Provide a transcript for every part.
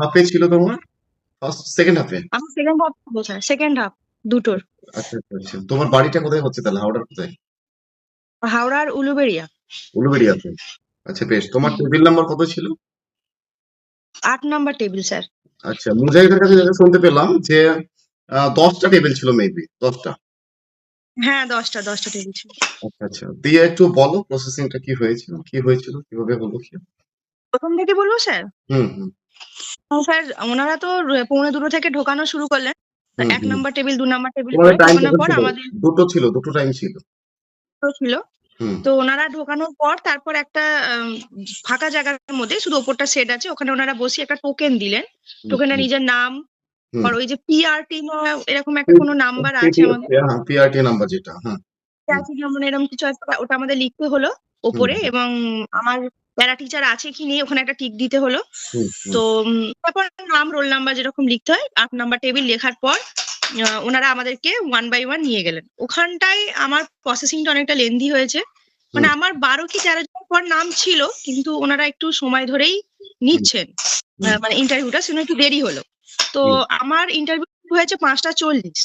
হাফে ছিল তোমার? ফার্স্ট সেকেন্ড হাফে আমার সেকেন্ড হাফ বোঝায়। সেকেন্ড হাফ দুটোর। আচ্ছা আচ্ছা আচ্ছা। তোমার বাড়িটা কোথায় হচ্ছে তাহলে? হাওড়ার কোথায়? হাওড়ার উলুবেড়িয়া। উলুবেড়িয়াতে? আচ্ছা বেশ। তোমার টেবিল নাম্বার কত ছিল? আট নাম্বার টেবিল স্যার আচ্ছা মুজাহিদের কাছে যেটা শুনতে পেলাম যে দশটা টেবিল ছিল মেবি দশটা। হ্যাঁ দশটা দশটা টেবিল ছিল। আচ্ছা আচ্ছা। দিয়ে একটু বলো প্রসেসিংটা কি হয়েছিল? কি হয়েছিল? কীভাবে হলো কি? প্রথম থেকে বলব স্যার হুম হুম। স্যার ওনারা তো পৌনে দুটো থেকে ঢোকানো শুরু করলেন। এক। নাম্বার টেবিল দু নাম্বার টেবিল ঢোকানোর পর আমাদের দুটো ছিল দুটো টাইম ছিল। দুটো ছিল। তো ওনারা ঢোকানোর পর তারপর একটা ফাঁকা জায়গার মধ্যে শুধু ওপরটা সেট আছে ওখানে ওনারা বসে একটা টোকেন দিলেন। টোকেনে নিজের নাম আর ওই যে পিআরটি এরকম একটা কোনো নাম্বার আছে আমাদের। হ্যাঁ পিআরটি নাম্বার যেটা হ্যাঁ। যেমন এরকম কিছু আছে ওটা আমাদের লিখতে হলো ওপরে এবং আমার প্যারা টিচার আছে কি নেই ওখানে একটা টিক দিতে হলো। তো তারপর নাম রোল নাম্বার যেরকম লিখতে হয় আট নাম্বার টেবিল লেখার পর ওনারা আমাদেরকে ওয়ান বাই ওয়ান নিয়ে গেলেন। ওখানটায় আমার প্রসেসিংটা অনেকটা লেন্দি হয়েছে। মানে আমার বারো কি তেরো জন পর নাম ছিল কিন্তু ওনারা একটু সময় ধরেই নিচ্ছেন মানে ইন্টারভিউটা সেজন্য একটু দেরি হলো। তো আমার ইন্টারভিউ হয়েছে পাঁচটা চল্লিশ।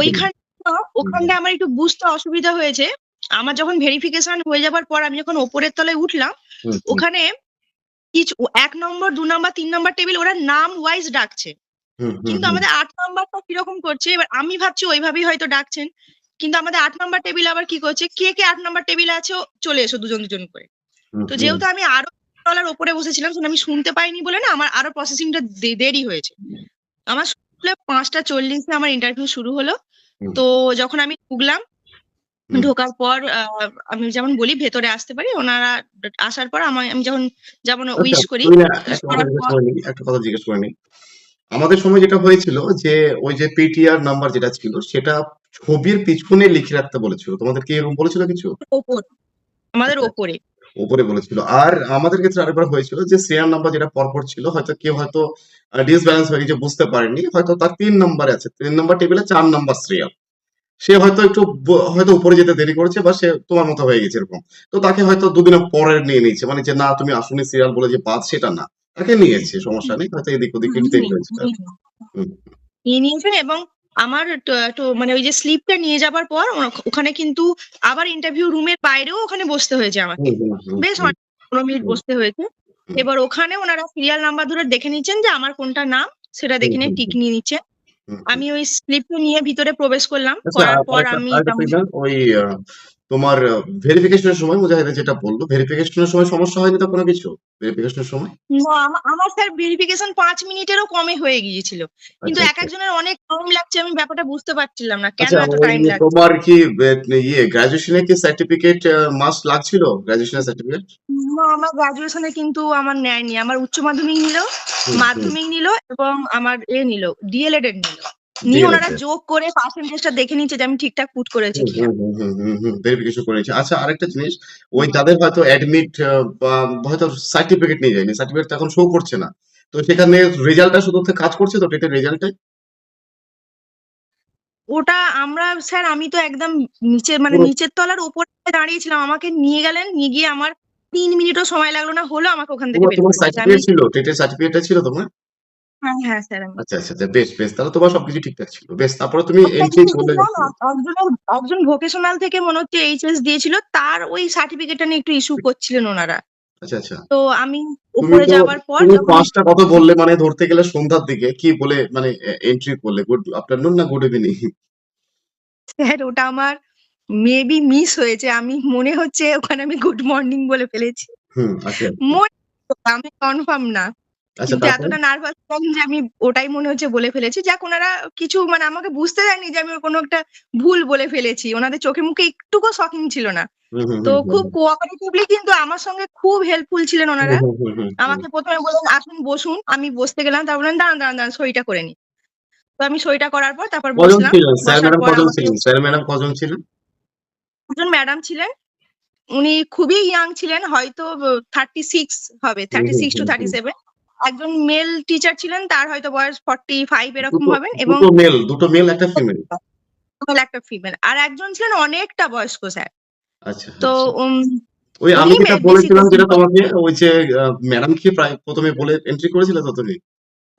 ওইখান ওখানটা আমার একটু বুঝতে অসুবিধা হয়েছে আমার যখন ভেরিফিকেশন হয়ে যাবার পর আমি যখন ওপরের তলায় উঠলাম ওখানে কিছু এক নম্বর দু নম্বর তিন নম্বর টেবিল ওরা নাম ওয়াইজ ডাকছে কিন্তু আমাদের আট নাম্বারটা কীরকম করছে এবার আমি ভাবছি ওইভাবেই হয়তো ডাকছেন। কিন্তু আমাদের আট নাম্বার টেবিল আবার কি করছে কে কে আট নাম্বার টেবিল আছে চলে এসো দুজন দুজন করে। তো যেহেতু আমি আরও তলার ওপরে বসেছিলাম আমি শুনতে পাইনি বলে না আমার আরও প্রসেসিংটা দেরি হয়েছে। আমার স্কুলে পাঁচটা চল্লিশে আমার ইন্টারভিউ শুরু হলো। তো যখন আমি ঢুকলাম। ঢোকার পর আমি যেমন বলি ভেতরে আসতে পারি ওনারা আসার পর আমার আমি যখন যেমন উইশ আচ্ছা, করি একটা কথা জিজ্ঞেস করে। আমাদের সময় যেটা হয়েছিল যে ওই যে পিটিআর নাম্বার যেটা ছিল সেটা ছবির পিছনে লিখে রাখতে বলেছিল। তোমাদের কি এরকম বলেছিল কিছু? ওপর আমাদের আচ্ছা। ওপরে। উপরে বলেছিল। আর আমাদের ক্ষেত্রে আরেকবার হয়েছিল যে সিরিয়াল নাম্বার যেটা পরপর ছিল হয়তো কেউ হয়তো ডিসব্যালেন্স হয়ে গেছে বুঝতে পারেনি। হয়তো তার তিন নম্বরে আছে। তিন নম্বর টেবিলে চার নাম্বার সিরিয়াল সে হয়তো একটু হয়তো উপরে যেতে দেরি করেছে বা সে তোমার মতো হয়ে গেছে এরকম। তো তাকে হয়তো দুদিন পরে নিয়ে নিয়েছে। মানে যে না তুমি আসুনি সিরিয়াল বলে যে বাদ সেটা না। তাকে নিয়েছে সমস্যা নেই। হয়তো এদিক ওদিক হয়েছে। নিয়ে নিয়েছেন এবং আমার মানে ওই যে স্লিপটা নিয়ে যাবার পর ওখানে কিন্তু আবার ইন্টারভিউ রুমের বাইরেও ওখানে বসতে হয়েছে আমাকে। বেশ পনেরো মিনিট বসতে হয়েছে। এবার ওখানে ওনারা সিরিয়াল নাম্বার ধরে দেখে নিচ্ছেন যে আমার কোনটা নাম সেটা দেখে নিয়ে টিক নিয়ে নিচ্ছেন। আমি ওই স্লিপটা নিয়ে ভিতরে প্রবেশ করলাম আচ্ছা করার পর আমি ওই তোমার ভেরিফিকেশনের সময় মুজাহিদা যেটা বলল ভেরিফিকেশনের সময় সমস্যা হয়নি তো কোনো কিছু? ভেরিফিকেশনের সময়? না, আমার স্যার ভেরিফিকেশন পাঁচ মিনিটেরও কমে হয়ে গিয়েছিল। কিন্তু আচ্ছা এক একজনের অনেক টাইম লাগছে আমি ব্যাপারটা বুঝতে পারছিলাম না। কেন আচ্ছা এত টাইম লাগছে? তোমার কি ইয়ে গ্রাজুয়েশনে কি সার্টিফিকেট মাস্ট লাগছিল? গ্রাজুয়েশনের সার্টিফিকেট না, আমার গ্রাজুয়েশনে কিন্তু আমার নেয়নি। আমার উচ্চ মাধ্যমিক নিল মাধ্যমিক নিল এবং আমার এ নিল ডিএলএড এর নিল। নিয়ে ওনারা যোগ করে পার্সেন্টেজটা দেখে নিচ্ছে যে আমি ঠিকঠাক পুট করেছি ভেরিফিকেশন করেছে। আচ্ছা আরেকটা জিনিস ওই তাদের হয়তো অ্যাডমিট বা হয়তো সার্টিফিকেট নিয়ে যায়নি। সার্টিফিকেট এখন শো করছে না। তো সেখানে রেজাল্টটা শুধু কাজ করছে তো টেটের রেজাল্টে ওটা আমরা স্যার আমি তো একদম নিচে মানে নিচের তলার উপরে দাঁড়িয়েছিলাম। আমাকে নিয়ে গেলেন নিয়ে গিয়ে আমার তিন মিনিটও সময় লাগল না হলো আমাকে ওখান থেকে বের করে ছিল টেটের সার্টিফিকেটটা ছিল তোমার? হ্যাঁ হ্যাঁ স্যার আমি আচ্ছা আচ্ছা আচ্ছা বেশ বেশ তাহলে তোমার সবকিছু ঠিকঠাক ছিল। বেশ তারপরে তুমি একজন একজন ভোকেশনাল থেকে মনে হচ্ছে এইচএস দিয়েছিল তার ওই সার্টিফিকেটটা নিয়ে একটু ইস্যু করছিলেন ওনারা। আচ্ছা আচ্ছা। তো আমি উপরে যাওয়ার পর যখন পাঁচটা কথা বললে মানে ধরতে গেলে সন্ধ্যার দিকে কি বলে মানে এন্ট্রি করলে? গুড আফটারনুন না গুড ইভিনিং স্যার ওটা আমার মেবি মিস হয়েছে। আমি মনে হচ্ছে ওখানে আমি গুড মর্নিং বলে ফেলেছি। হুম আচ্ছা। আমি কনফার্ম না। কিন্তু এতটা নার্ভাস ছিলাম যে আমি ওটাই মনে হচ্ছে বলে ফেলেছি। যাক ওনারা কিছু মানে আমাকে বুঝতে দেয়নি যে আমি কোনো একটা ভুল বলে ফেলেছি। ওনাদের চোখে মুখে একটুকু শকিং ছিল না। তো খুব কোঅপারেটিভলি কিন্তু আমার সঙ্গে খুব হেল্পফুল ছিলেন ওনারা। আমাকে প্রথমে বললেন আসুন বসুন। আমি বসতে গেলাম তারপর বললেন দাঁড়ান দাঁড়ান দাঁড়ান সইটা করে নি তো আমি সইটা করার পর তারপর বসলাম। স্যার ম্যাডাম কজন ছিলেন? স্যার ম্যাডাম কজন ছিলেন? একজন ম্যাডাম ছিলেন। উনি খুবই ইয়াং ছিলেন হয়তো থার্টি সিক্স হবে thirty six to thirty seven একজন মেল টিচার ছিলেন তার হয়তো বয়স ফর্টি ফাইভ এরকম হবেন এবং দুটো মেল দুটো মেল একটা ফিমেল একটা ফিমেল আর একজন ছিলেন অনেকটা বয়স্ক স্যার। আচ্ছা তো আচ্ছা। ওই আমি যেটা বলেছিলাম যেটা তোমাকে ওই যে ম্যাডামকে প্রায় প্রথমে বলে এন্ট্রি করেছিলে তো তুমি?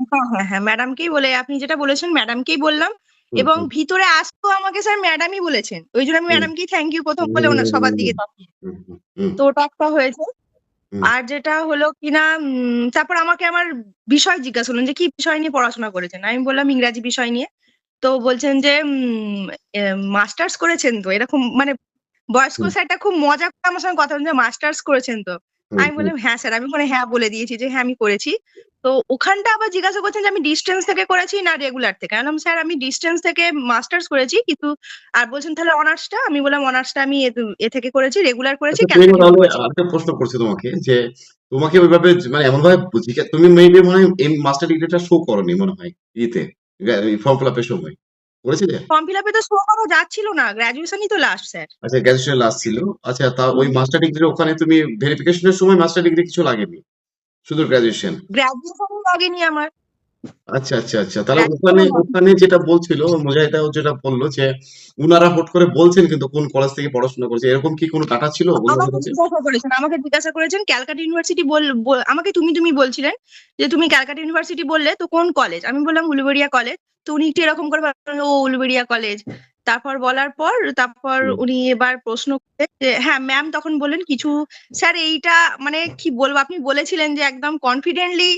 হ্যাঁ হ্যাঁ হ্যাঁ ম্যাডামকেই বলে আপনি যেটা বলেছেন ম্যাডামকেই বললাম। এবং ভিতরে আসতেও আমাকে স্যার ম্যাডামই বলেছেন। ওই জন্য আমি ম্যাডামকেই থ্যাংক ইউ প্রথম বলে ওনার সবার দিকে তাকিয়ে। তো ওটা একটা হয়েছে। আর যেটা হলো কিনা তারপর আমাকে আমার বিষয় জিজ্ঞাসা করলেন যে কি বিষয় নিয়ে পড়াশোনা করেছেন? আমি বললাম ইংরাজি বিষয় নিয়ে। তো বলছেন যে মাস্টার্স করেছেন তো? এরকম মানে বয়স্ক স্যারটা খুব মজা করে আমার সঙ্গে কথা বলছেন মাস্টার্স করেছেন তো? আমি বললাম হ্যাঁ স্যার আমি ওখানে হ্যাঁ বলে দিয়েছি যে হ্যাঁ আমি করেছি। তো ওখানটা আবার জিজ্ঞাসা করছেন যে আমি ডিস্টেন্স থেকে করেছি না রেগুলার থেকে? আমি স্যার আমি ডিস্টেন্স থেকে মাস্টার্স করেছি কিন্তু আর বলছেন তাহলে অনার্সটা আমি বললাম অনার্সটা আমি এ- থেকে করেছি রেগুলার করেছি আচ্ছা প্রশ্ন করছি তোমাকে যে তোমাকে ওইভাবে মানে এমন ভাবে তুমি মেবি মনে হয় এই মাস্টার ডিগ্রিটা শো করনি মনে হয় ইতে ফর্ম ফিল আপের সময়। করেছিলে? ফর্ম ফিল আপে তো শো করা যাচ্ছিল না গ্রাজুয়েশনই তো লাস্ট স্যার। আচ্ছা গ্র্যাজুয়েশন লাস্ট ছিল। আচ্ছা তা ওই মাস্টার ডিগ্রির ওখানে তুমি ভেরিফিকেশনের সময় মাস্টার ডিগ্রি কিছু লাগেনি? শুধু গ্র্যাজুয়েশন গ্রাজুয়েশনই লাগেনি আমার। আচ্ছা আচ্ছা আচ্ছা। তাহলে ওখানে ওখানে যেটা বলছিল মুজাহিদাও যেটা বলল যে উনারা হুট করে বলছেন কিন্তু কোন কলেজ থেকে পড়াশোনা করেছে এরকম কি কোনো ডাটা ছিল আমাকে জিজ্ঞাসা করেছেন আমাকে জিজ্ঞাসা করেছেন ক্যালকাটা ইউনিভার্সিটি বল আমাকে তুমি তুমি বলছিলেন যে তুমি ক্যালকাটা ইউনিভার্সিটি বললে তো কোন কলেজ আমি বললাম উলুবেড়িয়া কলেজ তো উনি একটু এরকম করে ও উলুবেড়িয়া কলেজ তারপর বলার পর তারপর উনি এবার প্রশ্ন করলেন যে হ্যাঁ ম্যাম তখন বললেন কিছু স্যার এইটা মানে কি বলব আপনি বলেছিলেন যে একদম কনফিডেন্টলি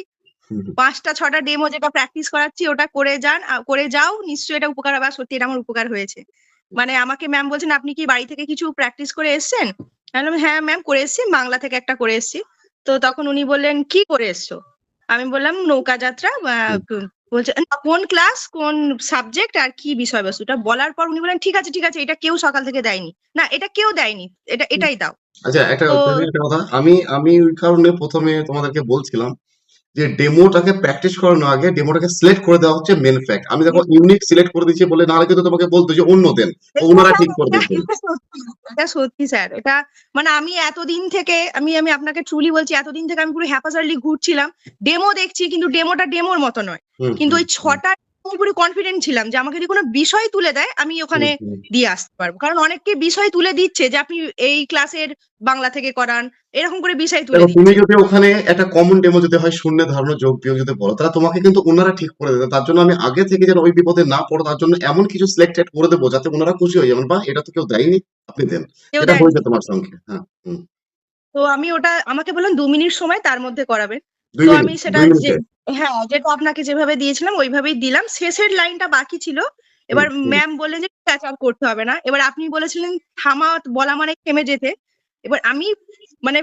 পাঁচটা ছটা ডেমো যেটা প্র্যাকটিস করাচ্ছি ওটা করে যান করে যাও নিশ্চয়ই এটা উপকার হবে সত্যি এটা আমার উপকার হয়েছে। মানে আমাকে ম্যাম বলছেন আপনি কি বাড়ি থেকে কিছু প্র্যাকটিস করে এসেছেন? বললাম হ্যাঁ ম্যাম করে এসেছি বাংলা থেকে একটা করে এসেছি। তো তখন উনি বললেন কি করে এসছো? আমি বললাম নৌকা যাত্রা বলছে "না, কোন ক্লাস কোন সাবজেক্ট আর কি বিষয়বস্তুটা বলার পর উনি বলেন ঠিক আছে ঠিক আছে এটা কেউ সকাল থেকে দেয়নি। না এটা কেউ দেয়নি এটা এটাই দাও। আচ্ছা একটা কথা। আমি আমি ওই কারণে প্রথমে তোমাদেরকে বলছিলাম যে ডেমোটাকে প্র্যাকটিস করানোর আগে ডেমোটাকে সিলেক্ট করে দেওয়া হচ্ছে মেন ফ্যাক্ট আমি দেখো ইউনিক সিলেক্ট করে দিয়েছি বলে নাহলে কিন্তু তোমাকে বলতো যে অন্য দেন। ওনারা ঠিক করে দেবে এটা সত্যি স্যার এটা মানে আমি এতদিন থেকে আমি আমি আপনাকে ট্রুলি বলছি এতদিন থেকে আমি পুরো হ্যাপাসার্লি ঘুরছিলাম। ডেমো দেখছি কিন্তু ডেমোটা ডেমোর মতো নয়। কিন্তু ওই ছটা আমি পুরো কনফিডেন্ট ছিলাম যে আমাকে যদি কোনো বিষয় তুলে দেয় আমি ওখানে দিয়ে আসতে পারব। কারণ অনেককে বিষয় তুলে দিচ্ছে যে আপনি এই ক্লাসের বাংলা থেকে করান এরকম করে বিষয় তুলে তুমি যদি ওখানে একটা কমন ডেমো যদি হয় শূন্য ধারণা যোগ বিয়োগ যদি বলো তাহলে তোমাকে কিন্তু ওনারা ঠিক করে দেবে। তার জন্য আমি আগে থেকে যেন ওই বিপদে না পড়ো তার জন্য এমন কিছু সিলেক্টেড করে দেবো যাতে ওনারা খুশি হয়ে যাবেন বা এটা তো কেউ দেয়নি আপনি দেন। এটা দেয়নি। হয়েছে তোমার সঙ্গে হ্যাঁ তো আমি ওটা আমাকে বললেন দু মিনিট সময় তার মধ্যে করাবেন। তো আমি সেটা যে হ্যাঁ যেটা আপনাকে যেভাবে দিয়েছিলাম ওইভাবেই দিলাম। শেষের লাইনটা বাকি ছিল। এবার ম্যাম বললেন যে ক্যাচ আপ করতে হবে না। এবার আপনি বলেছিলেন থামা বলা মানে থেমে যেতে। এবার আমি মানে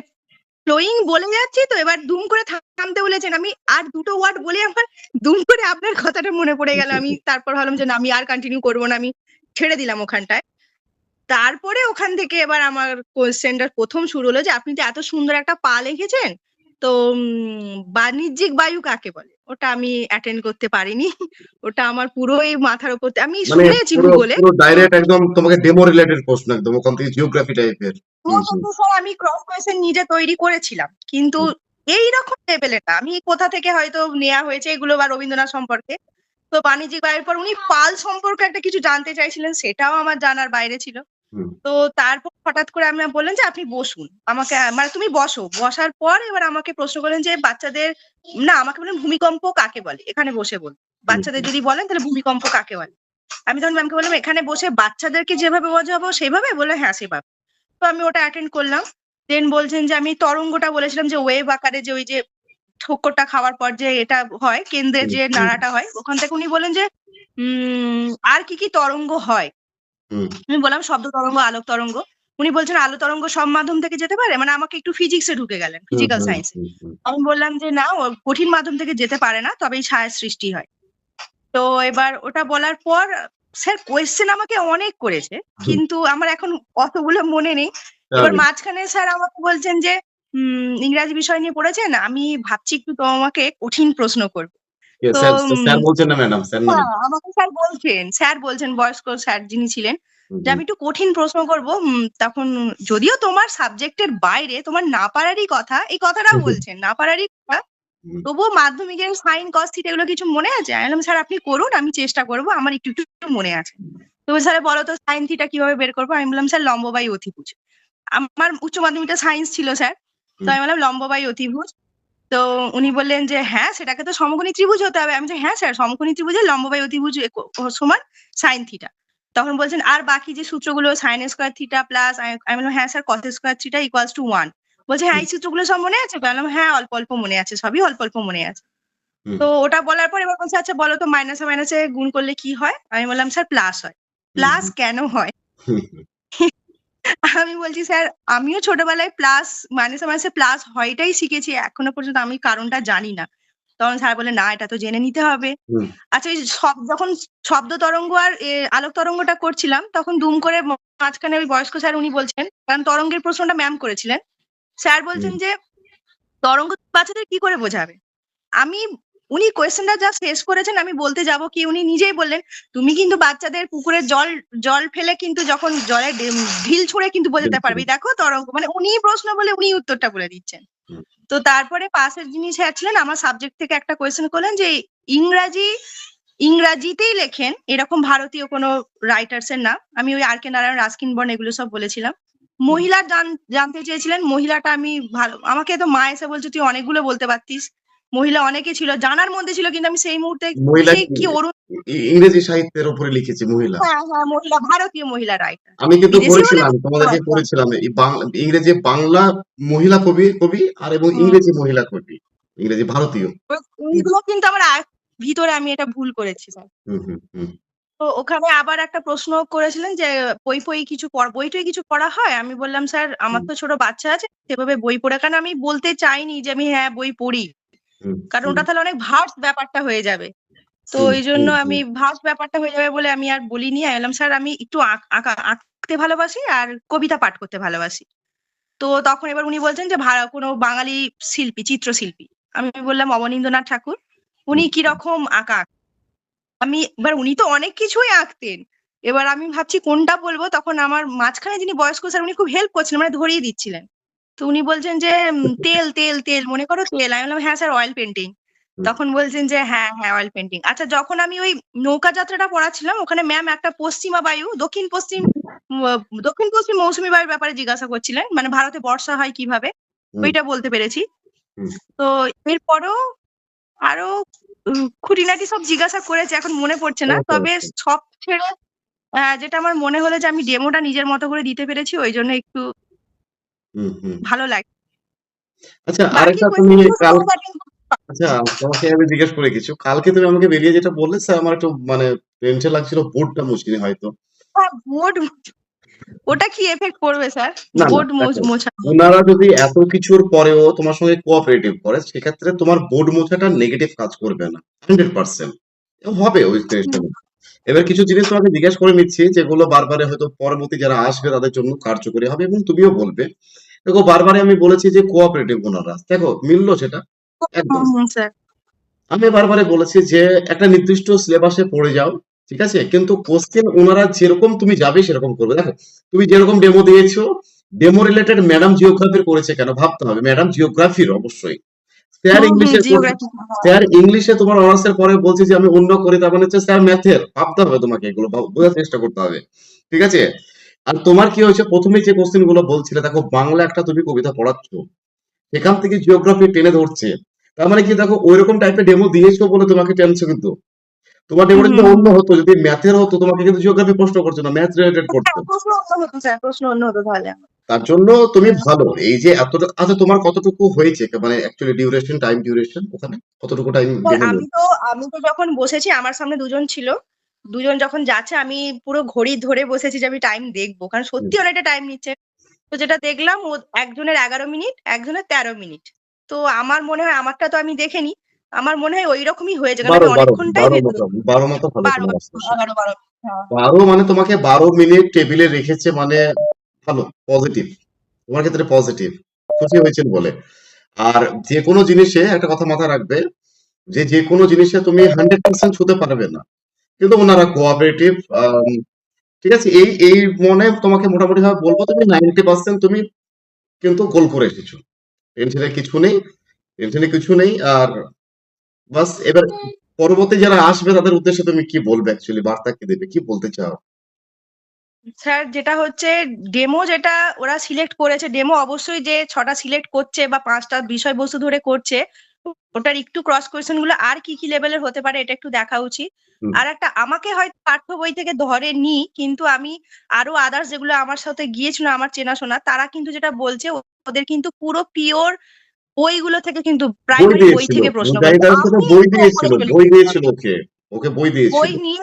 ফ্লোয়িং বলে যাচ্ছি তো এবার দুম করে থামতে বলেছেন। আমি আর দুটো ওয়ার্ড বলে আমার দুম করে আপনার কথাটা মনে পড়ে গেল। আমি তারপর ভাবলাম যে না আমি আর কন্টিনিউ করব না আমি ছেড়ে দিলাম ওখানটায়। তারপরে ওখান থেকে এবার আমার কোয়েশ্চেনটার প্রথম শুরু হলো যে আপনি তো এত সুন্দর একটা পা লিখেছেন তো বাণিজ্যিক বায়ু কাকে বলে? ওটা আমি অ্যাটেন্ড করতে পারিনি। ওটা আমার পুরোই মাথার উপর আমি মানে শুনেছি পুরো ডাইরেক্ট একদম তোমাকে ডেমো রিলেটেড প্রশ্ন একদম ওখান থেকে জিওগ্রাফি টাইপের আমি ক্রস কোয়েশ্চেন নিজে তৈরি করেছিলাম। কিন্তু এই রকম লেভেলে না আমি কোথা থেকে হয়তো নেওয়া হয়েছে এগুলো বা রবীন্দ্রনাথ সম্পর্কে। তো বাণিজ্যিক বায়ুর পর উনি পাল সম্পর্কে একটা কিছু জানতে চাইছিলেন সেটাও আমার জানার বাইরে ছিল। তো তারপর হঠাৎ করে আমি বললেন যে আপনি বসুন। আমাকে মানে তুমি বসো। বসার পর এবার আমাকে প্রশ্ন করলেন যে বাচ্চাদের না আমাকে বলেন ভূমিকম্প কাকে বলে? এখানে বসে হুম বাচ্চাদের যদি বলেন তাহলে ভূমিকম্প কাকে বলে? আমি তখন ম্যামকে বললাম এখানে বসে বাচ্চাদেরকে যেভাবে বোঝাবো সেভাবে? বলে হ্যাঁ সেভাবে। তো আমি ওটা অ্যাটেন্ড করলাম। দেন বলছেন যে আমি তরঙ্গটা বলেছিলাম যে ওয়েভ আকারে যে ওই যে ঠোক্করটা খাওয়ার পর যে এটা হয় কেন্দ্রের যে নাড়াটা হয় ওখান থেকে উনি বলেন যে উম আর কি কি তরঙ্গ হয়? আমি বললাম শব্দ তরঙ্গ আলোক তরঙ্গ। উনি বলছেন আলো তরঙ্গ সব মাধ্যম থেকে যেতে পারে? মানে আমাকে একটু ফিজিক্সে ঢুকে গেলেন ফিজিক্যাল সায়েন্সে আমি বললাম যে না ও কঠিন মাধ্যম থেকে যেতে পারে না তবে এই ছায়ার সৃষ্টি হয়। তো এবার ওটা বলার পর স্যার কোয়েশ্চেন আমাকে অনেক করেছে কিন্তু আমার এখন অতগুলো মনে নেই। এবার মাঝখানে স্যার আমাকে বলছেন যে উম ইংরাজি বিষয় নিয়ে পড়েছেন? আমি ভাবছি একটু তোমাকে কঠিন প্রশ্ন করব। স্যার স্যার বলছেন না ম্যাডাম স্যার আমাকে স্যার বলছেন স্যার বলছেন বয়স্ক স্যার যিনি ছিলেন যে আমি একটু কঠিন প্রশ্ন করব তখন যদিও তোমার সাবজেক্টের বাইরে তোমার না পারারই কথা এই কথাটা বলছেন না পারারই কথা তবুও মাধ্যমিকের সাইন কস থিটা এগুলো কিছু মনে আছে? আমি বললাম স্যার আপনি করুন আমি চেষ্টা করব আমার একটু একটু মনে আছে। তো স্যার বলো তো সাইন থিটা কীভাবে বের করব? আমি বললাম স্যার লম্ব বাই অতিভুজ। আমার উচ্চ মাধ্যমিকটা সায়েন্স ছিল স্যার। তো আমি বললাম লম্ব বাই অতিভুজ। তো উনি বললেন যে হ্যাঁ সেটাকে তো সমকোণী ত্রিভুজ হতে হবে। আমি যে হ্যাঁ স্যার সমকোণী ত্রিভুজের লম্ব বাই অতিভুজ সমান সাইন থিটা তখন বলছেন আর বাকি যে সূত্রগুলো সাইন স্কোয়ার থিটা প্লাস আমি বললাম হ্যাঁ sir cos square theta equals to one বলছে হ্যাঁ এই সূত্রগুলো সব মনে আছে? বললাম হ্যাঁ অল্প অল্প মনে আছে সবই অল্প অল্প মনে আছে। তো ওটা বলার পর এবার বলছে আচ্ছা বলো তো মাইনাসে মাইনাসে গুণ করলে কি হয়? আমি বললাম স্যার প্লাস হয়। প্লাস কেন হয়? আমি বলছি স্যার আমিও ছোটবেলায় প্লাস মাইনাসে মাইনাসে প্লাস হয়টাই শিখেছি এখনও পর্যন্ত আমি কারণটা জানি না। তখন স্যার বলে না এটা তো জেনে নিতে হবে। আচ্ছা এই সব যখন শব্দ তরঙ্গ আর আলোক তরঙ্গটা করছিলাম তখন দুম করে মাঝখানে ওই বয়স্ক স্যার উনি বলছেন কারণ তরঙ্গের প্রশ্নটা ম্যাম করেছিলেন স্যার বলছেন যে তরঙ্গ বাচ্চাদের কি করে বোঝাবে? আমি উনি কোয়েশ্চেনটা যা শেষ করেছেন আমি বলতে যাব কি উনি নিজেই বললেন তুমি কিন্তু বাচ্চাদের পুকুরে জল জল ফেলে কিন্তু যখন জলে ঢিল ছুঁড়ে কিন্তু বোঝাতে পারবে। দেখো তরঙ্গ মানে উনি প্রশ্ন বলে উনি উত্তরটা বলে দিচ্ছেন। তো তারপরে পাশের যিনি স্যার ছিলেন আমার সাবজেক্ট থেকে একটা কোয়েশ্চেন করলেন যে ইংরাজি ইংরাজিতেই লেখেন এরকম ভারতীয় কোনো রাইটার্স এর নাম আমি ওই আর কে নারায়ণ রাস্কিন বর্ণ এগুলো সব বলেছিলাম। মহিলা জান- জানতে চেয়েছিলেন মহিলাটা আমি ভালো আমাকে তো মা এসে বলছে তুই অনেকগুলো বলতে পারতিস। মহিলা অনেকে ছিল জানার মধ্যে ছিল কিন্তু আমি সেই মুহূর্তে কি- অরুণ ইংরেজি সাহিত্যের উপরে লিখেছে মহিলা। হ্যাঁ হ্যাঁ মহিলা ভারতীয় মহিলা রাইটার আমি কিন্তু পড়েছিলাম তোমাদেরকে। পড়েছিলাম। ইংরেজি বাংলা মহিলা কবি কবি আর এবং ইংরেজি মহিলা কবি। ইংরেজি ভারতীয়। এইগুলো কিন্তু আমার ভিতরে আমি এটা ভুল করেছি তো ওখানে আবার একটা প্রশ্ন করেছিলেন যে বই ফই কিছু পড়- বই টই কিছু পড়া হয়? আমি বললাম স্যার আমার তো ছোট বাচ্চা আছে সেভাবে বই পড়ে কারণ আমি বলতে চাইনি যে আমি হ্যাঁ বই পড়ি। কারণ ওটা তাহলে অনেক ভার্স ব্যাপারটা হয়ে যাবে। তো ওই জন্য আমি ভার্স ব্যাপারটা হয়ে যাবে বলে আমি আর বলিনি। আমি বললাম স্যার আমি একটু আঁক- আঁকা আঁকতে ভালোবাসি আর কবিতা পাঠ করতে ভালোবাসি। তো তখন এবার উনি বলছেন যে ভাড়া কোনো বাঙালি শিল্পী চিত্রশিল্পী। আমি বললাম অবনীন্দ্রনাথ ঠাকুর উনি কীরকম আঁকা? আমি এবার উনি তো অনেক কিছুই আঁকতেন। এবার আমি ভাবছি কোনটা বলব? তখন আমার মাঝখানে যিনি বয়স্ক স্যার উনি খুব হেল্প করছিলেন মানে ধরিয়ে দিচ্ছিলেন। তো উনি বলছেন যে তেল তেল তেল মনে করো তেল। আমি বললাম হ্যাঁ স্যার অয়েল পেন্টিং তখন বলছেন যে হ্যাঁ হ্যাঁ অয়েল পেন্টিং আচ্ছা যখন আমি ওই নৌকা যাত্রাটা পড়াচ্ছিলাম ওখানে ম্যাম একটা পশ্চিমা বায়ু দক্ষিণ পশ্চিম দক্ষিণ পশ্চিম মৌসুমী বায়ুর ব্যাপারে জিজ্ঞাসা করছিলেন মানে ভারতে বর্ষা হয় কীভাবে? ওইটা বলতে পেরেছি। তো এরপরও আরও খুঁটিনাটি সব জিজ্ঞাসা করেছে এখন মনে পড়ছে না। তবে সব ছেড়ে যেটা আমার মনে হলো যে আমি ডেমোটা নিজের মতো করে দিতে পেরেছি ওই জন্য একটু। ভালো লাগে। আচ্ছা আরেকটা তুমি কাল আচ্ছা তোমাকে আমি জিজ্ঞেস করে কিছু। কালকে তুমি আমাকে বেরিয়ে যেটা বললে স্যার আমার একটু মানে টেনশন লাগছিল বোর্ডটা মুশকিল হয়তো। হ্যাঁ, বোর্ড ওটা কি এফেক্ট করবে স্যার বোর্ড মোছা ওনারা যদি এত কিছুর পরেও তোমার সঙ্গে কোঅপারেটিভ করে সেক্ষেত্রে তোমার বোর্ড মোছাটা নেগেটিভ কাজ করবে না হান্ড্রেড পার্সেন্ট হবে ওই জিনিসটা। এবার কিছু জিনিস তোমাকে জিজ্ঞেস করে নিচ্ছি যেগুলো বারবারে হয়তো পরবর্তী যারা আসবে তাদের জন্য কার্যকরী হবে এবং তুমিও বলবে। দেখো বারবারে আমি বলেছি যে কোঅপারেটিভ ওনারা দেখো মিললো সেটা? একদম। আমি বারবারে বলেছি যে একটা নির্দিষ্ট সিলেবাসে পড়ে যাও ঠিক আছে? কিন্তু কোশ্চেন ওনারা যেরকম তুমি যাবে সেরকম করবে। দেখো তুমি যেরকম ডেমো দিয়েছ ডেমো রিলেটেড ম্যাডাম জিওগ্রাফির করেছে কেন? ভাবতে হবে। ম্যাডাম জিওগ্রাফির অবশ্যই। স্যার ইংলিশে স্যার ইংলিশে তোমার অনার্স এর পরে বলছে যে আমি অন্য করি তার মানে হচ্ছে স্যার ম্যাথের ভাবতে হবে তোমাকে এগুলো বোঝার চেষ্টা করতে হবে। ঠিক আছে? আর তোমার কি হয়েছে? প্রথমে যে কোশ্চেনগুলো বলছিলে দেখো বাংলা একটা তুমি কবিতা পড়াচ্ছ সেখান থেকে জিওগ্রাফি টেনে ধরছে। তার মানে কি দেখো ওইরকম টাইপের ডেমো দিয়েছ বলে তোমাকে টেনছো কিন্তু। তোমার ডেমো যদি অন্য হতো যদি ম্যাথের হতো তোমাকে কিন্তু জিওগ্রাফি প্রশ্ন করছ না ম্যাথ রিলেটেড করতো প্রশ্ন অন্য হতো স্যার প্রশ্ন অন্য হতো তাহলে। তার জন্য তুমি ভালো। এই যে এতটা আচ্ছা তোমার কতটুকু হয়েছে? মানে অ্যাকচুয়ালি ডিউরেশন টাইম ডিউরেশন ওখানে? কতটুকু টাইম আমি তো আমি তো যখন বসেছি আমার সামনে দুজন ছিল। দুজন যখন যাচ্ছে আমি পুরো ঘড়ি ধরে বসেছি যে আমি টাইম দেখব। কারণ সত্যি অনেকটা টাইম নিচ্ছে। তো যেটা দেখলাম ও একজনের এগারো মিনিট একজনের তেরো মিনিট। তো আমার মনে হয় আমারটা তো আমি দেখিনি। আমার মনে হয় ওই রকমই হয়েছে। কারণ বারো আমি বারো বারো হ্যাঁ। বারো মানে তোমাকে বারো মিনিট টেবিলে রেখেছে মানে ভালো পজিটিভ তোমার ক্ষেত্রে পজিটিভ খুশি হয়েছেন বলে। আর যে কোনো জিনিসে একটা কথা মাথায় রাখবে যে যে কোনো জিনিসে তুমি হান্ড্রেড পার্সেন্ট ছুতে পারবে না। কিন্তু ওনারা কোঅপারেটিভ ঠিক আছে, এই এই মনে তোমাকে মোটামুটি ভাবে বলব, তুমি নাইনটি পার্সেন্ট তুমি কিন্তু গোল করে এসেছ। টেনশনের কিছু নেই টেনশনের কিছু নেই, আর বাস এবার পরবর্তী যারা আসবে, তাদের উদ্দেশ্যে তুমি কি বলবে অ্যাকচুয়ালি বার্তা কি দেবে? কি বলতে চাও? স্যার যেটা হচ্ছে ডেমো যেটা ওরা সিলেক্ট করেছে ডেমো অবশ্যই যে ছটা সিলেক্ট করছে বা পাঁচটা বিষয়বস্তু ধরে করছে ওটার একটু ক্রস কোয়েশ্চেনগুলো আর কি কি লেভেলের হতে পারে এটা একটু দেখা উচিত। আর একটা আমাকে হয়তো পাঠ্য বই থেকে ধরে নি কিন্তু আমি আরও আদার্স যেগুলো আমার সাথে গিয়েছিল আমার চেনাশোনা তারা কিন্তু যেটা বলছে ওদের কিন্তু পুরো পিওর বইগুলো থেকে কিন্তু প্রাইমারি বই থেকে প্রশ্ন বই দিয়েছিল বই দিয়েছিল ওকে ওকে বই দিয়েছিল। বই নিয়ে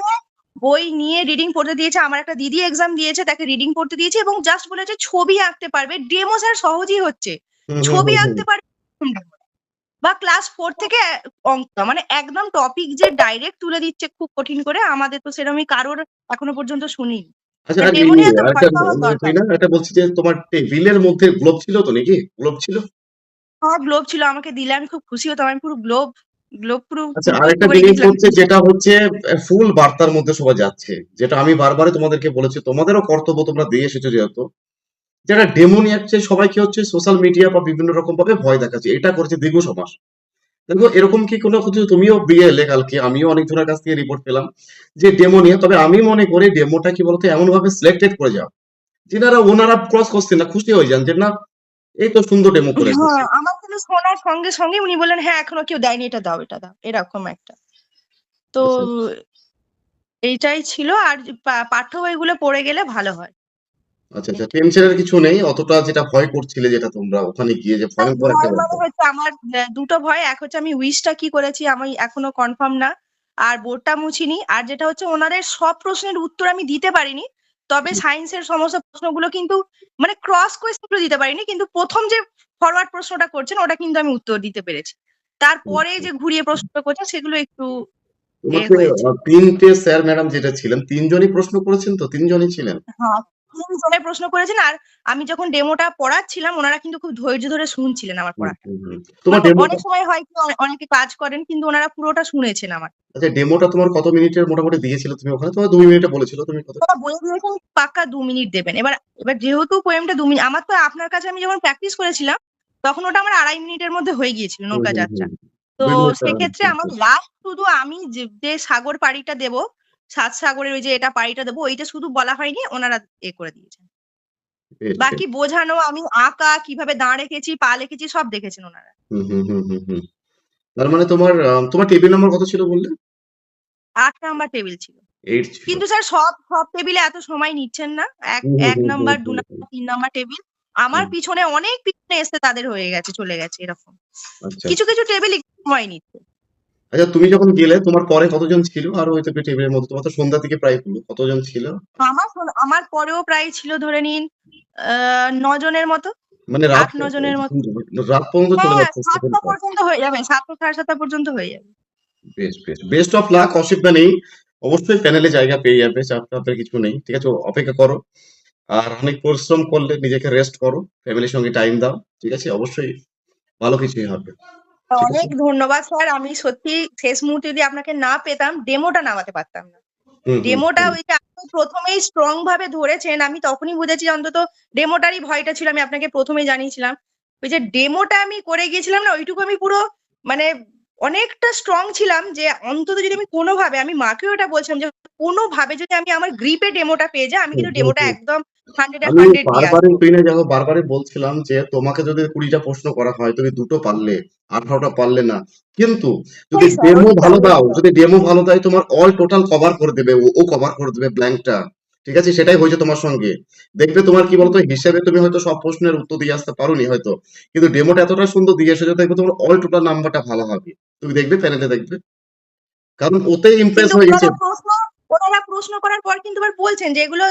বই নিয়ে রিডিং পড়তে দিয়েছে আমার একটা দিদি এক্সাম দিয়েছে তাকে রিডিং পড়তে দিয়েছে এবং জাস্ট বলেছে ছবি আঁকতে পারবে ডেমো স্যার সহজই হচ্ছে। ছবি। আঁকতে পারবে বা ক্লাস ফোর থেকে অঙ্ক মানে একদম টপিক যে ডাইরেক্ট তুলে দিচ্ছে খুব কঠিন করে আমাদের তো সেরকমই কারোর এখনও পর্যন্ত শুনি আচ্ছা তুই না একটা বলছি যে তোমার টেবিলের মধ্যে গ্লোব ছিল তো নাকি? গ্লোব ছিল? হ্যাঁ গ্লোব ছিল আমাকে দিলে আমি খুব খুশি হতাম আমি পুরো গ্লোব গ্লোব আচ্ছা আরেকটা জিনিস হচ্ছে যেটা হচ্ছে ফুল বার্তার মধ্যে সবাই যাচ্ছে। যেটা আমি বারবারই তোমাদেরকে বলেছি তোমাদেরও কর্তব্য তোমরা দিয়ে এসেছ যেহেতু। যারা সবাইকে হচ্ছে সোশ্যাল মিডিয়া বা বিভিন্ন রকম ভাবে ভয় দেখাচ্ছে। এটা করেছে দীর্ঘ সমাজ। দেখো এরকম কি কোনো কিছু? তুমিও বিয়ে এলে কালকে আমিও অনেক জনের কাছ থেকে রিপোর্ট পেলাম যে ডেমো নিয়ে তবে আমি মনে করি ডেমোটা কি বলতো এমন ভাবে সিলেক্টেড করে যাও। যেনারা ওনারা ক্রস করছেন না খুশি হয়ে যান যে না এই তো সুন্দর ডেমো করে কিন্তু শোনার সঙ্গে সঙ্গে উনি বললেন হ্যাঁ এখনও কেউ দেয়নি এটা দাও এটা দাও। এরকম একটা। তো। এইটাই ছিল। আর পাঠ্য বইগুলো পড়ে গেলে ভালো হয়। আচ্ছা আচ্ছা টেনশনের কিছু নেই। অতটা যেটা ভয় করছিলে যেটা তোমরা ওখানে গিয়ে যে ভয় মানে ব্যাপার হচ্ছে আমার দুটো ভয়। এক হচ্ছে আমি উইশটা কি করেছি আমি এখনও কনফার্ম না। আর বোর্ডটা মুছিনি। আর যেটা হচ্ছে ওনাদের সব প্রশ্নের উত্তর আমি দিতে পারিনি। তবে সায়েন্সের সমস্ত প্রশ্নগুলো কিন্তু মানে ক্রস কোয়েশ্চেনগুলো দিতে পারিনি কিন্তু প্রথম যে ফরওয়ার্ড প্রশ্নটা করছেন ওটা কিন্তু আমি উত্তর দিতে পেরেছি। তারপরে যে ঘুরিয়ে প্রশ্নটা করছেন সেগুলো একটু। তিনটে স্যার ম্যাডাম যেটা ছিলেন তিনজনই প্রশ্ন করেছেন তো? তিনজনই ছিলেন? হ্যাঁ। তিনজনে প্রশ্ন করেছেন আর আমি যখন ডেমোটা পড়াচ্ছিলাম ওনারা কিন্তু খুব ধৈর্য ধরে শুনছিলেন আমার পড়া হুম, হুম, হুম। তোমার মানে অনেক সময় হয় কি অনেকে কাজ করেন কিন্তু ওনারা পুরোটা শুনেছেন আমার। আচ্ছা ডেমোটা তোমার কত মিনিটের মোটামুটি দিয়েছিল তুমি ওখানে? তোমার দুই মিনিটে বলেছিল তুমি কত বলে দিয়েছেন পাক্কা দু মিনিট দেবেন। এবার এবার যেহেতু পোয়েমটা দু মিনিট আমার তো আপনার কাছে আমি যখন প্র্যাকটিস করেছিলাম তখন ওটা আমার আড়াই মিনিটের মধ্যে হয়ে গিয়েছিল নৌকা যাত্রা। তো সেক্ষেত্রে আমার লাস্ট শুধু আমি যে সাগর পাড়িটা দেব সাত সাগরের ওই যে এটা পাড়িটা দেবো ওইটা শুধু বলা হয়নি ওনারা এ করে দিয়েছেন। বাকি বোঝানো আমি আঁকা কীভাবে দাঁ রেখেছি পা রেখেছি সব দেখেছেন ওনারা। তার মানে তোমার তোমার টেবিল নাম্বার কত ছিল বললে? আট নাম্বার টেবিল ছিল। কিন্তু স্যার সব সব টেবিলে এত সময় নিচ্ছেন না। এক এক নাম্বার দু নাম্বার তিন নাম্বার টেবিল। আমার পিছনে অনেক পিছনে এসে তাদের হয়ে গেছে চলে গেছে এরকম। আচ্ছা। কিছু কিছু টেবিল সময় নিচ্ছে। আচ্ছা তুমি যখন গেলে তোমার পরে কতজন ছিল? আর ওই তো টেবিলের মধ্যে তোমার তো সন্ধ্যা থেকে প্রায় হলো কতজন ছিল? আমার আমার পরেও প্রায় ছিল ধরে নিন আহ নজনের মতো। মানে রাত আট নজনের মতো। রাত পর্যন্ত চলে হ্যাঁ যাচ্ছে সাতটা পর্যন্ত হয়ে যাবে সাতটা সাড়ে সাতটা পর্যন্ত হয়ে যাবে। বেশ বেশ। বেস্ট অফ লাক অসুবিধা নেই। অবশ্যই প্যানেলে জায়গা পেয়ে যাবে চাপ কিছু নেই ঠিক আছে? অপেক্ষা করো। আর অনেক পরিশ্রম করলে নিজেকে রেস্ট করো ফ্যামিলির সঙ্গে টাইম দাও ঠিক আছে? অবশ্যই ভালো কিছুই হবে। অনেক ধন্যবাদ স্যার। আমি সত্যি শেষ মুহূর্তে যদি আপনাকে না পেতাম ডেমোটা নামাতে পারতাম না। ডেমোটা ওই যে আপনি প্রথমেই স্ট্রং ভাবে ধরেছেন আমি তখনই বুঝেছি অন্তত ডেমোটারই ভয়টা ছিল আমি আপনাকে প্রথমে জানিয়েছিলাম। ওই যে ডেমোটা আমি করে গিয়েছিলাম না ওইটুকু আমি পুরো মানে অনেকটা স্ট্রং ছিলাম যে অন্তত যদি আমি কোনোভাবে আমি মাকেও এটা বলছিলাম যে কোনোভাবে যদি আমি আমার গ্রিপে ডেমোটা পেয়ে যাই আমি কিন্তু ডেমোটা একদম হান্ড্রেড হান্ড্রেড দিয়ে বারবারই বলছিলাম যে তোমাকে যদি কুড়িটা প্রশ্ন করা হয় তুমি দুটো পারলে আঠারোটা পারলে না। কিন্তু যদি ডেমো ভালো দাও যদি ডেমো ভালো দেয় তোমার অল টোটাল কভার করে দেবে ও কভার করে দেবে ব্ল্যাঙ্কটা ঠিক আছে? সেটাই হয়েছে তোমার সঙ্গে। দেখবে তোমার কি বলতো? হিসেবে তুমি হয়তো সব প্রশ্নের উত্তর দিয়ে আসতে পারোনি হয়তো। কিন্তু ডেমোটা এতটা সুন্দর দিয়ে এসেছ দেখবে তোমার অল টোটাল নাম্বারটা ভালো হবে। তুমি দেখবে প্যানেলে দেখবে। কারণ ওতে ইমপ্রেস হয়ে গেছে ওনারা প্রশ্ন করার পর কিন্তু আবার বলছেন যে এগুলো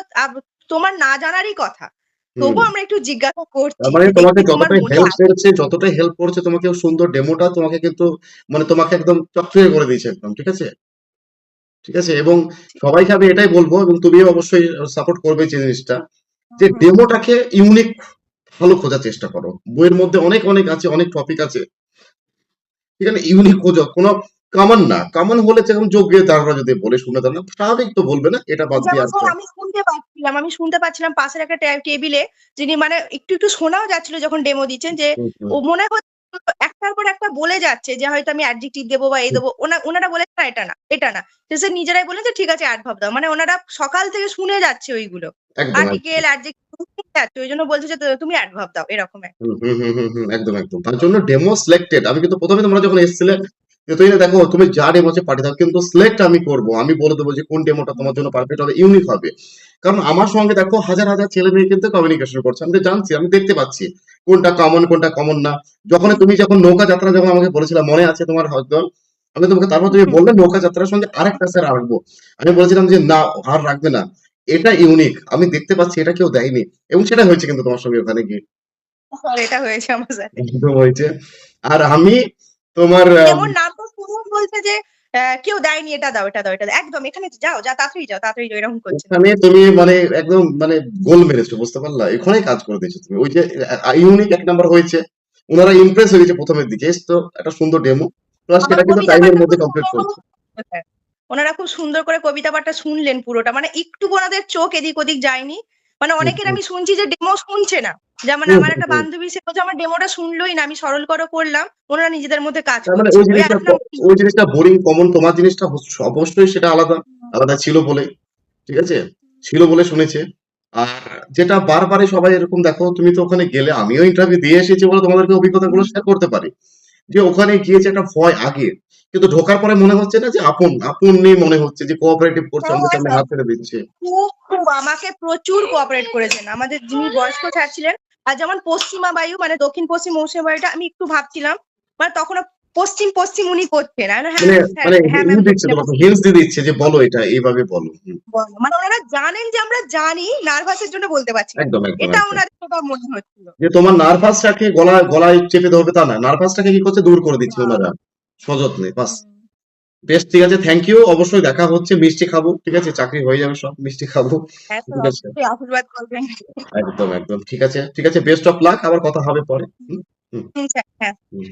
তোমার না জানারই কথা। তবুও আমরা একটু জিজ্ঞাসা করছি। মানে তোমাকে মনে হেল্প করছে যতটাই হেল্প করছে তোমাকে সুন্দর ডেমোটা তোমাকে কিন্তু মানে তোমাকে একদম চকচকে করে দিয়েছে একদম ঠিক আছে? ঠিক আছে? এবং সবাইকে আমি এটাই বলব এবং তুমিও অবশ্যই সাপোর্ট করবে যে জিনিসটা যে ডেমোটাকে ইউনিক ভালো খোঁজার চেষ্টা করো। বইয়ের মধ্যে অনেক অনেক আছে অনেক টপিক আছে। এখানে ইউনিক খোঁজো কোনো কমন না। কমন হলে যেরকম যোগ্য তারা যদি বলে শুনে তারা স্বাভাবিক তো বলবে না এটা বাদ দিয়ে যেমন স্যার আমি শুনতে পাচ্ছিলাম আমি শুনতে পাচ্ছিলাম পাশের একটা টেবিলে যিনি মানে একটু একটু শোনাও যাচ্ছিল যখন ডেমো দিচ্ছেন যে ও মনে হচ্ছে একটার পর একটা বলে যাচ্ছে যে হয়তো আমি অ্যাডজেক্টিভ দেবো বা এই দেবো। ওনা- ওনারা বলে না এটা না এটা না। সে নিজেরাই বলে যে ঠিক আছে অ্যাডভাব দাও। মানে ওনারা সকাল থেকে শুনে যাচ্ছে ওইগুলো। আর্টিকেল অ্যাডজেক্টিভ ওই জন্য বলছে যে তুমি অ্যাডভাব দাও এরকম একদম একদম। তার জন্য ডেমো সিলেক্টেড আমি কিন্তু প্রথমে তোমরা যখন এসেছিলে তুমি দেখো তুমি যা ডেমো পাঠিয়ে দাও কিন্তু সিলেক্ট আমি করব। আমি বলে দেবো যে কোন ডেমোটা তোমার জন্য পারফেক্ট হবে ইউনিক হবে। কারণ আমার সঙ্গে দেখো হাজার হাজার ছেলে মেয়ে কিন্তু কমিউনিকেশন করছে। আমি তো জানছি আমি দেখতে পাচ্ছি কোনটা কমন কোনটা কমন না। যখন তুমি যখন নৌকা যাত্রা যখন আমাকে বলেছিলাম মনে আছে তোমার হয়তো? আমি তোমাকে তারপর তুমি বললে নৌকা যাত্রার সঙ্গে আরেকটা স্যার রাখব। আমি বলেছিলাম যে না আর রাখবে না। এটা ইউনিক আমি দেখতে পাচ্ছি এটা কেউ দেয়নি। এবং সেটা হয়েছে কিন্তু তোমার সঙ্গে ওখানে গিয়ে। এটা হয়েছে আমার হয়েছে। আর আমি তোমার যেমন নামটা শুনে বলছে যে কেউ দেয়নি এটা দাও এটা দাও এটা একদম এখানে যাও যা তাড়াতাড়ি যাও তাড়াতাড়ি যাও এরকম করছে। ওখানে তুমি মানে একদম মানে গোল মেরেছো বুঝতে পারলা? কাজ করে দিয়েছ তুমি। ওই যে ইউনিক এক নাম্বার হয়েছে। ওনারা ইমপ্রেস হয়ে গেছে প্রথমের দিকে তো একটা সুন্দর ডেমো প্লাস সেটা কিন্তু টাইমের মধ্যে কমপ্লিট করছে। করে হ্যাঁ, ওনারা খুব সুন্দর করে কবিতা পাঠটা শুনলেন পুরোটা। মানে একটু ওনাদের চোখ এদিক ওদিক যায়নি। মানে অনেকের আমি শুনছি যে ডেমো শুনছে না। যেমন আমার একটা। বান্ধবী সে বলছে আমার ডেমোটা শুনলোই না আমি সরল করে করলাম ওনারা নিজেদের মধ্যে কাজ মানে ওই জিনিসটা ওই জিনিসটা বোরিং কমন তোমার জিনিসটা অবশ্যই সেটা আলাদা আলাদা ছিল বলে ঠিক আছে? ছিল বলে শুনেছে। আর যেটা বারবারই সবাই এরকম দেখো তুমি তো ওখানে গেলে আমিও ইন্টারভিউ দিয়ে এসেছি বলে তোমাদেরকে অভিজ্ঞতাগুলো শেয়ার করতে পারি। যে ওখানে গিয়েছে একটা ভয় আগে কিন্তু ঢোকার পরে মনে হচ্ছে না যে আপন আপনই মনে হচ্ছে যে কোঅপারেটিভ করছে আমাদের সামনে হাত ছেড়ে দিচ্ছে। খুব আমাকে প্রচুর কোঅপারেট করেছেন। আমাদের যিনি বয়স্ক স্যার ছিলেন আর যেমন পশ্চিমা বায়ু মানে দক্ষিণ পশ্চিম মৌসুমী বায়ুটা আমি একটু ভাবছিলাম মানে তখন পশ্চিম পশ্চিম উনি করছেন মানে হ্যাঁ স্যার মানে হ্যাঁ ম্যাম দিচ্ছে যে বলো এটা এইভাবে বলো মানে ওনারা জানেন যে আমরা জানি নার্ভাসের জন্য বলতে পারছি এটা ওনাদের কথা মনে হচ্ছিল। যে তোমার নার্ভাসটাকে গলা গলায় চেপে ধরবে তা না নার্ভাসটাকে কি করছে? দূর করে দিচ্ছে ওনারা সযত্নে বাস। বেশ ঠিক আছে থ্যাংক ইউ অবশ্যই দেখা হচ্ছে মিষ্টি খাব ঠিক আছে চাকরি হয়ে যাবে সব মিষ্টি খাব হ্যাঁ আশীর্বাদ করবেন। একদম একদম ঠিক আছে ঠিক আছে বেস্ট অফ লাক আবার কথা হবে পরে হুম, হ্যাঁ। হুম।